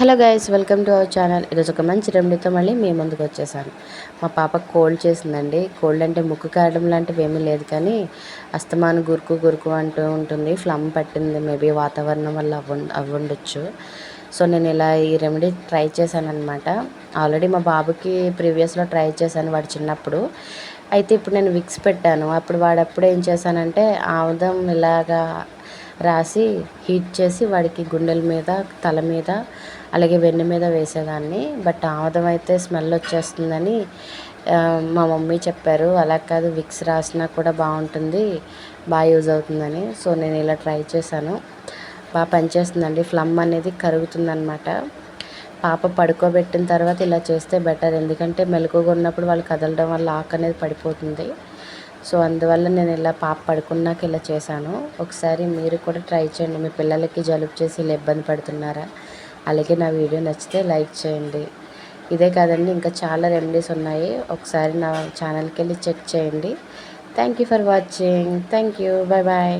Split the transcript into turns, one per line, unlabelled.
Hello guys welcome to our channel. ఈరోజు ఒక మంచి రెమెడీతో మళ్ళీ మీ ముందుకు వచ్చేసాను. మా పాప కోల్డ్ చేసిందండి. కోల్డ్ అంటే ముక్కు కారడం లాంటివి ఏమీ లేదు కానీ అస్తమాను గురుకు గురుకు అంటూ ఉంటుంది. ఫ్లమ్ పట్టింది మేబీ వాతావరణం వల్ల అవ్వ అవ్వండొచ్చు. సో నేను ఇలా ఈ రెమెడీ ట్రై చేశాను అనమాట ఆల్రెడీ మా బాబుకి ప్రీవియస్లో ట్రై చేశాను వాడు చిన్నప్పుడు. అయితే ఇప్పుడు నేను విక్స్ పెట్టాను. అప్పుడు వాడప్పుడు ఏం చేశానంటే ఆముదం ఇలాగా రాసి హీట్ చేసి వాడికి గుండెల మీద తల మీద అలాగే వెన్ను మీద వేసేదాన్ని. బట్ ఆముదం అయితే స్మెల్ వచ్చేస్తుందని మా మమ్మీ చెప్పారు. అలా కాదు విక్స్ రాసినా కూడా బాగుంటుంది బాగా యూజ్ అవుతుందని. సో నేను ఇలా ట్రై చేశాను. బాగా పనిచేస్తుందండి. ఫ్లమ్ అనేది కరుగుతుందనమాట పాప పడుకోబెట్టిన తర్వాత ఇలా చేస్తే బెటర్. ఎందుకంటే మెలకుగా ఉన్నప్పుడు వాళ్ళు కదలడం వల్ల ఆకు అనేది పడిపోతుంది. సో అందువల్ల నేను ఇలా పాప పడుకున్నాక ఇలా చేశాను. ఒకసారి మీరు కూడా ట్రై చేయండి. మీ పిల్లలకి జలుబు చేసి ఇలా ఇబ్బంది పడుతున్నారా? అలాగే నా వీడియో నచ్చితే లైక్ చేయండి. ఇదే కాదండి ఇంకా చాలా రెమెడీస్ ఉన్నాయి. ఒకసారి నా ఛానల్కి వెళ్ళి చెక్ చేయండి. Thank you for watching. Thank you. Bye bye